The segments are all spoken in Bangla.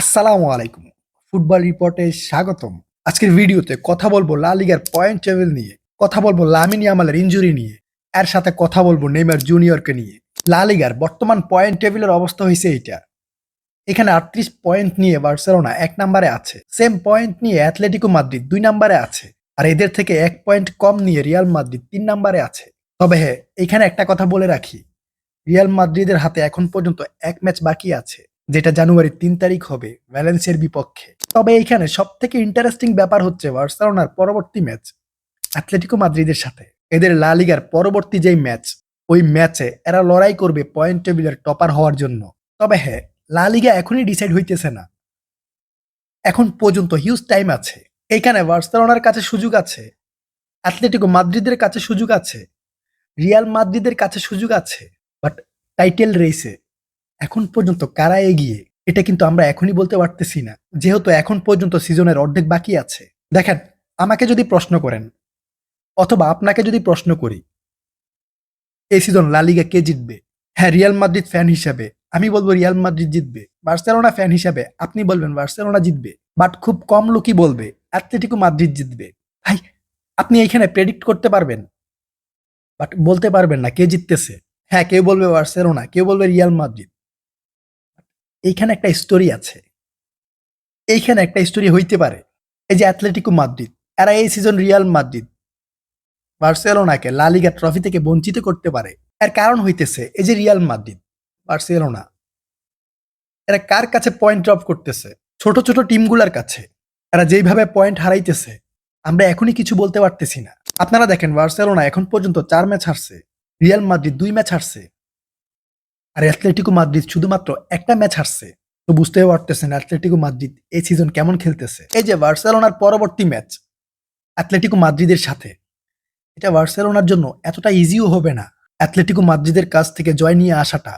আসসালামু আলাইকুম। ফুটবল রিপোর্টে স্বাগতম। আজকের ভিডিওতে কথা বলব লা লিগার পয়েন্ট টেবিল নিয়ে, কথা বলব লামিনী আমালের ইনজুরি নিয়ে, এর সাথে কথা বলব নেইমার জুনিয়রকে নিয়ে। লা লিগার বর্তমান পয়েন্ট টেবিলের অবস্থা হয়েছে এইটা। এখানে আটত্রিশ পয়েন্ট নিয়ে বার্সেলোনা এক নম্বরে আছে, সেম পয়েন্ট নিয়ে অ্যাথলেটিকো মাদ্রিদ দুই নম্বরে আছে, আর এদের থেকে এক পয়েন্ট কম নিয়ে রিয়াল মাদ্রিদ তিন নম্বরে আছে। তবে হ্যাঁ এখানে একটা কথা বলে রাখি, রিয়াল মাদ্রিদের হাতে এখন পর্যন্ত এক ম্যাচ বাকি আছে। যেটা জানুয়ারির তিন তারিখ হবে ভ্যালেন্সিয়ার বিপক্ষে। তবে এইখানে সব থেকে ইন্টারেস্টিং ব্যাপার হচ্ছে বার্সেলোনার পরবর্তী ম্যাচ অ্যাথলেটিকো মাদ্রিদের সাথে। এদের লা লিগার পরবর্তী যেই ম্যাচ, ওই ম্যাচে এরা লড়াই করবে পয়েন্ট টেবিলের টপার হওয়ার জন্য। তবে হ্যাঁ লা লিগা এখনই ডিসাইড হইতেছে না। এখন পর্যন্ত হিউজ টাইম আছে। এইখানে বার্সেলোনার কাছে সুযোগ আছে অ্যাথলেটিকো মাদ্রিদের কাছে সুযোগ আছে, রিয়াল মাদ্রিদের কাছে সুযোগ আছে বাট টাইটেল রেসে এখন পর্যন্ত কারা এগিয়ে, এটা কিন্তু আমরা এখনই বলতে পারতেছি না। যেহেতু এখন পর্যন্ত সিজনের অর্ধেক বাকি আছে। দেখেন, আমাকে যদি প্রশ্ন করেন, অথবা আপনাকে যদি প্রশ্ন করি, এই সিজন লালিগা কে জিতবে? হ্যাঁ রিয়াল মাদ্রিদ ফ্যান হিসাবে। আমি বলব রিয়াল মাদ্রিদ জিতবে। বার্সেলোনা ফ্যান হিসাবে, আপনি বলবেন বার্সেলোনা জিতবে। বাট খুব কম লোকই বলবে অ্যাথলেটিকো মাদ্রিদ জিতবে। ভাই, আপনি এইখানে প্রেডিক্ট করতে পারবেন। বাট বলতে পারবেন না কে জিততেছে। হ্যাঁ কেউ বলবে বার্সেলোনা, কেউ বলবে রিয়াল মাদ্রিদ। এইখানে একটা স্টোরি আছে। এইখানে একটা স্টোরি হইতে পারে। এই যে অ্যাথলেটিকো মাদ্রিদ এরা এই সিজন রিয়াল মাদ্রিদ বার্সেলোনাকে লালিগা ট্রফি থেকে বঞ্চিত করতে পারে। এর কারণ হইতেছে এই যে রিয়াল মাদ্রিদ বার্সেলোনা এরা কার কাছে পয়েন্ট ড্রপ করতেছে? ছোট ছোট টিমগুলার কাছে। এরা যেইভাবে পয়েন্ট হারাইতেছে, আমরা এখনই কিছু বলতে পারতেছি না। আপনারা দেখেন বার্সেলোনা এখন পর্যন্ত চার ম্যাচ হারছে রিয়াল মাদ্রিদ দুই ম্যাচ হারছে। আর অ্যাথলেটিকো মাদ্রিদ শুধুমাত্র একটা ম্যাচ হারছে। তো বুঝতেই পারতেছেন অ্যাথলেটিকো মাদ্রিদ এই সিজন কেমন খেলতেছে। এই যে বার্সেলোনার পরবর্তী ম্যাচ অ্যাথলেটিকো মাদ্রিদের সাথে। এটা বার্সেলোনার জন্য এতটা ইজিও হবে না। অ্যাথলেটিকো মাদ্রিদের কাছ থেকে জয় নিয়ে আসাটা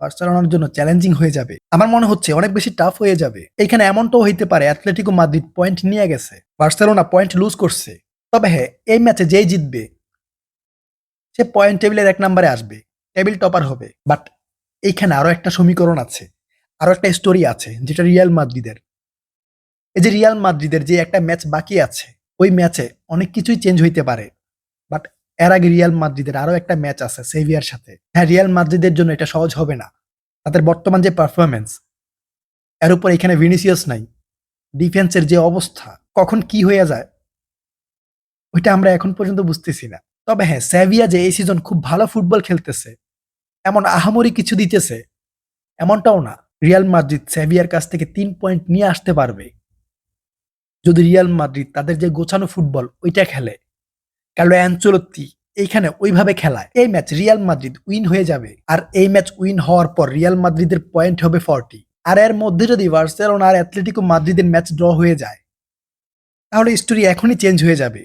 বার্সেলোনার জন্য চ্যালেঞ্জিং হয়ে যাবে। আমার মনে হচ্ছে অনেক বেশি টাফ হয়ে যাবে। এখানে এমনটাও হইতে পারে অ্যাথলেটিকো মাদ্রিদ পয়েন্ট নিয়ে গেছে। বার্সেলোনা পয়েন্ট লুজ করছে। তবে হ্যাঁ এই ম্যাচে যেই জিতবে, সে পয়েন্ট টেবিলের এক নম্বরে আসবে। টেবিল টপার হবে। বাট এইখানে আরও একটা সমীকরণ আছে, আরও একটা স্টোরি আছে, যেটা রিয়াল মাদ্রিদের এই যে রিয়াল মাদ্রিদের যে একটা ম্যাচ বাকি আছে, ওই ম্যাচে অনেক কিছুই চেঞ্জ হইতে পারে। বাট এর আগে রিয়াল মাদ্রিদের আরও একটা ম্যাচ আছে সেভিয়ার সাথে। হ্যাঁ রিয়াল মাদ্রিদের জন্য এটা সহজ হবে না। তাদের বর্তমান যে পারফরমেন্স এর উপর এখানে ভিনিসিয়াস নাই। ডিফেন্সের যে অবস্থা, কখন কি হয়ে যায়, ওইটা আমরা এখন পর্যন্ত বুঝতেছি না। তবে হ্যাঁ স্যাভিয়া যে এই সিজন খুব ভালো ফুটবল খেলতেছে এমন আহামরি কিছু দিতেছে, এমনটাও না। রিয়াল মাদ্রিদ স্যাভিয়ার কাছ থেকে তিন পয়েন্ট নিয়ে আসতে পারবে। যদি রিয়াল মাদ্রিদ তাদের যে গোছানো ফুটবল ওইটা খেলে কালো অ্যাঞ্চলত্তি এইখানে ওইভাবে খেলায়। এই ম্যাচ রিয়াল মাদ্রিদ উইন হয়ে যাবে, আর এই ম্যাচ উইন হওয়ার পর রিয়াল মাদ্রিদের পয়েন্ট হবে ফর্টি। আর এর মধ্যে যদি বার্সেলোনা আর অ্যাথলেটিকো মাদ্রিদের ম্যাচ ড্র হয়ে যায়, তাহলে স্টোরি এখনই চেঞ্জ হয়ে যাবে।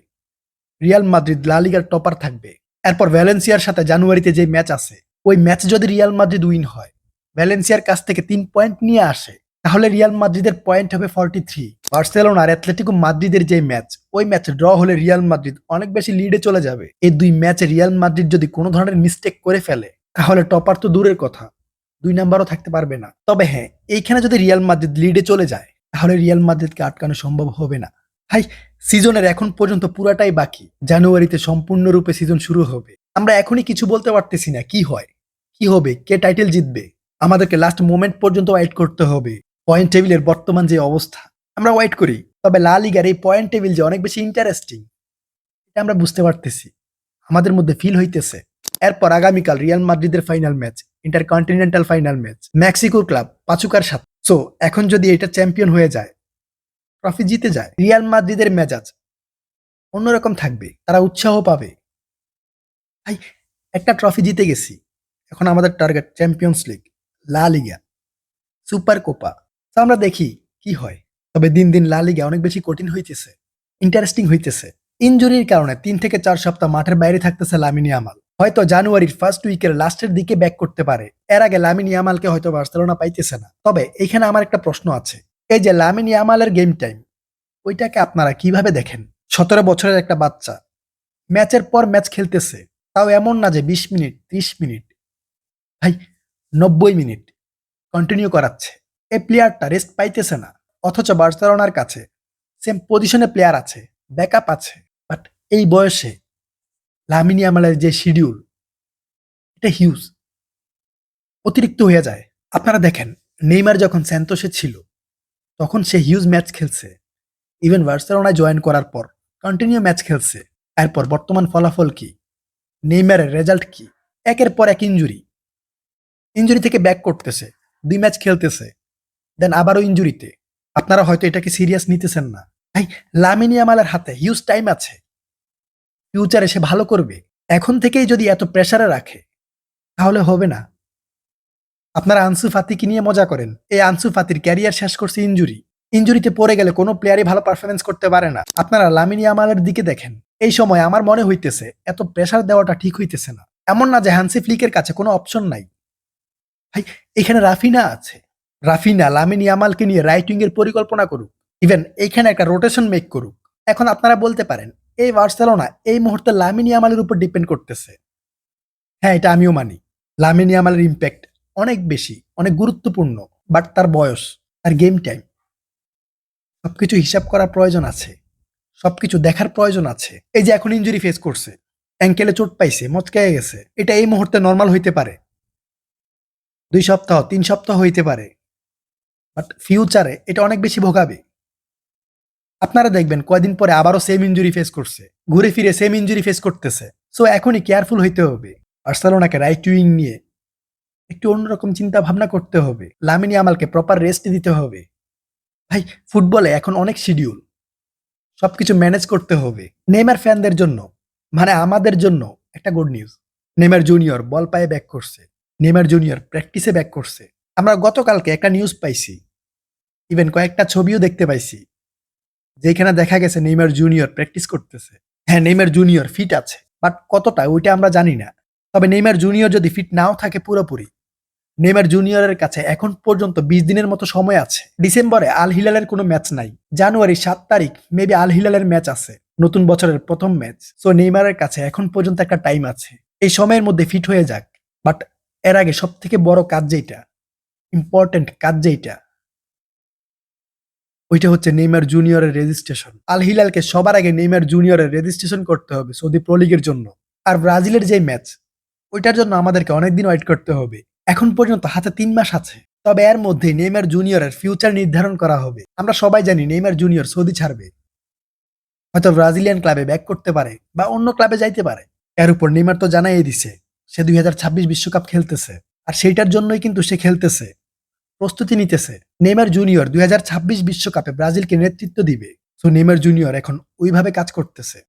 রিয়াল মাদ্রিদ লালিগার টপার থাকবে। এরপর ভ্যালেন্সিয়ার সাথে জানুয়ারিতে যে ম্যাচ আছে ওই ম্যাচ যদি রিয়াল মাদ্রিদ উইন হয়, ভ্যালেন্সিয়ার কাছ থেকে তিন পয়েন্ট নিয়ে আসে, তাহলে রিয়াল মাদ্রিদের পয়েন্ট হবে ফর্টি থ্রি বার্সেলোনা আর অ্যাথলেটিকো মাদ্রিদের যে ম্যাচ, ওই ম্যাচ ড্র হলে রিয়াল মাদ্রিদ অনেক বেশি লিডে চলে যাবে। এই দুই ম্যাচে রিয়াল মাদ্রিদ যদি কোনো ধরনের মিস্টেক করে ফেলে, তাহলে টপার তো দূরের কথা, দুই নাম্বারও থাকতে পারবে না। তবে হ্যাঁ এইখানে যদি রিয়াল মাদ্রিদ লিডে চলে যায়, তাহলে রিয়াল মাদ্রিদকে আটকানো সম্ভব হবে না। হাই, সিজনের এখন পর্যন্ত পুরাটাই বাকি, জানুয়ারিতে সম্পূর্ণরূপে সিজন শুরু হবে। আমরা এখনই কিছু বলতে পারতেছি না, কি হয়? কি হবে? কে টাইটেল জিতবে? আমাদেরকে লাস্ট মোমেন্ট পর্যন্ত ওয়েট করতে হবে। পয়েন্ট টেবিলের বর্তমান যে অবস্থা, আমরা ওয়েট করি। তবে লা লিগার এই পয়েন্ট টেবিল যে অনেক বেশি ইন্টারেস্টিং এটা আমরা বুঝতে পারতেছি। আমাদের মধ্যে ফিল হইতেছে। এরপর আগামীকাল রিয়াল মাদ্রিদের final match intercontinental final match মেক্সিকোর ক্লাব পাচুকার সাথে। সো এখন যদি এটা চ্যাম্পিয়ন হয়ে যায় ট্রফি জিতে যায় রিয়াল মাদ্রিদের মেজাজ অন্যরকম থাকবে। তারা উৎসাহ পাবে। ভাই একটা ট্রফি জিতে গেছি। এখন আমাদের টার্গেট চ্যাম্পিয়ন্স লিগ লা লিগা সুপার কোপা তো আমরা দেখি কি হয়। তবে দিন দিন লা লিগা অনেক বেশি কঠিন হইতেছে ইন্টারেস্টিং হইতেছে। ইনজুরির কারণে তিন থেকে চার সপ্তাহ মাঠের বাইরে থাকতেছে লামিনী আমাল হয়তো জানুয়ারির ফার্স্ট উইকের লাস্টের দিকে ব্যাক করতে পারে। এর আগে লামিনী আমালকে হয়তো বার্সেলোনা পাইতেছে না। তবে এখানে আমার একটা প্রশ্ন আছে। এই যে লামিনী আমালের গেম টাইম ওইটাকে আপনারা কীভাবে দেখেন? সতেরো বছরের একটা বাচ্চা, ম্যাচের পর ম্যাচ খেলতেছে তাও এমন না যে বিশ মিনিট, ত্রিশ মিনিট, ভাই নব্বই মিনিট কন্টিনিউ করাচ্ছে। এই প্লেয়ারটা রেস্ট পাইতেছে না, অথচ বার্সেলোনার কাছে সেম পজিশনে প্লেয়ার আছে ব্যাকআপ আছে বাট এই বয়সে লামিনী আমালের যে শিডিউল এটা হিউজ অতিরিক্ত হয়ে যায়। আপনারা দেখেন নেইমার যখন স্যান্তোসে ছিল, তখন সে হিউজ ম্যাচ খেলছে। ইভেন বার্সেলোনায় জয়েন করার পর কন্টিনিউ ম্যাচ খেলছে। এরপর বর্তমান ফলাফল কি? নেইমারের রেজাল্ট কি? একের পর এক ইঞ্জুরি ইঞ্জুরি থেকে ব্যাক করতেছে, দুই ম্যাচ খেলতেছে দেন আবারও ইঞ্জুরিতে আপনারা হয়তো এটাকে সিরিয়াস নিতেছেন না। ভাই লামিনী আমালের হাতে হিউজ টাইম আছে। ফিউচারে সে ভালো করবে। এখন থেকেই যদি এত প্রেসারে রাখে, তাহলে হবে না। আপনারা আনসু ফাতিকে নিয়ে মজা করেন। এই আনসু ফাতির ক্যারিয়ার শেষ করছে ইঞ্জুরি ইঞ্জুরিতে পড়ে গেলে কোনো প্লেয়ারই ভালো পারফরমেন্স করতে পারে না। আপনারা লামিনী আমালের দিকে দেখেন। এই সময় আমার মনে হইতেছে, এত প্রেসার দেওয়াটা ঠিক হইতেছে না। এমন না যে হানসি ফ্লিকের কাছে কোনো অপশন নাই। ভাই, এখানে রাফিনা আছে। রাফিনা, লামিনী আমালকে নিয়ে রাইটিং এর পরিকল্পনা করুক। ইভেন এইখানে একটা রোটেশন মেক করুক। এখন আপনারা বলতে পারেন, এই বার্সেলোনা এই মুহূর্তে লামিনী আমালের উপর ডিপেন্ড করতেছে। হ্যাঁ এটা আমিও মানি। লামিনী আমালের ইম্প্যাক্ট অনেক বেশি, অনেক গুরুত্বপূর্ণ বাট তার বয়স, তার গেম টাইম সবকিছু হিসাব করার প্রয়োজন আছে। সবকিছু দেখার প্রয়োজন আছে। এই যে এখন ইঞ্জুরি ফেস করছে অ্যাঙ্কেলে চোট পাইছে মচকায় গেছে, এটা এই মুহূর্তে নর্মাল হইতে পারে। দুই সপ্তাহ, তিন সপ্তাহ হইতে পারে। বাট ফিউচারে এটা অনেক বেশি ভোগাবে। আপনারা দেখবেন কয়দিন পরে আবারও সেম ইঞ্জুরি ফেস করছে, ঘুরে ফিরে সেম ইঞ্জুরি ফেস করতেছে। সো এখনই কেয়ারফুল হইতে হবে। বার্সেলোনাকে রাইট উইং নিয়ে একটু অন্যরকম চিন্তা ভাবনা করতে হবে। লামিনী আমালকে প্রপার রেস্ট দিতে হবে। ভাই ফুটবলে এখন অনেক শিডিউল সবকিছু ম্যানেজ করতে হবে। নেইমার ফ্যানদের জন্য মানে আমাদের জন্য একটা good news Neymar Junior ball পায়ে ব্যাক করছে। নেইমার জুনিয়র প্র্যাকটিসে ব্যাক করছে। আমরা গতকালকে একটা নিউজ পাইছি। ইভেন কয়েকটা ছবিও দেখতে পাইছি। যেখানে দেখা গেছে নেইমার জুনিয়র প্র্যাকটিস করতেছে। হ্যাঁ নেইমার জুনিয়র ফিট আছে। বাট কতটা, ওইটা আমরা জানি না। তবে নেইমার জুনিয়র যদি ফিট নাও থাকে পুরোপুরি নেইমার জুনিয়রের কাছে এখন পর্যন্ত বিশ দিনের মতো সময় আছে। ডিসেম্বরে আল হিলালের কোনো ম্যাচ নাই। জানুয়ারি সাত তারিখ, মেবি আল হিলালের ম্যাচ আছে। নতুন বছরের প্রথম ম্যাচ। সো নেইমারের কাছে এখন পর্যন্ত একটা টাইম আছে। এই সময়ের মধ্যে ফিট হয়ে যাক। বাট এর আগে সব থেকে বড় কাজ যেটা ইম্পর্টেন্ট কাজ যেটা ওইটা হচ্ছে নেইমার জুনিয়রের রেজিস্ট্রেশন। আল হিলালকে সবার আগে নেইমার জুনিয়রের রেজিস্ট্রেশন করতে হবে সৌদি প্রো লিগের জন্য। আর ব্রাজিলের যে ম্যাচ, ওইটার জন্য আমাদেরকে অনেকদিন ওয়েট করতে হবে। এখন পর্যন্ত হাতে তিন মাস আছে। তবে এর মধ্যে নেইমার জুনিয়রের ফিউচার নির্ধারণ করা হবে। আমরা সবাই জানি নেইমার জুনিয়র সৌদি ছাড়বে। হয়তো ব্রাজিলিয়ান ক্লাবে ব্যাক করতে পারে বা অন্য ক্লাবে যাইতে পারে। এর উপর নেইমার তো জানাই দিছে, সে দুই হাজার ছাব্বিশ বিশ্বকাপ খেলতেছে। আর সেইটার জন্যই কিন্তু সে খেলতেছে। প্রস্তুতি নিতেছে। নেইমার জুনিয়র দুই হাজার ছাব্বিশ বিশ্বকাপে ব্রাজিলকে নেতৃত্ব দিবে। সো নেইমার জুনিয়র এখন ওইভাবে কাজ করতেছে।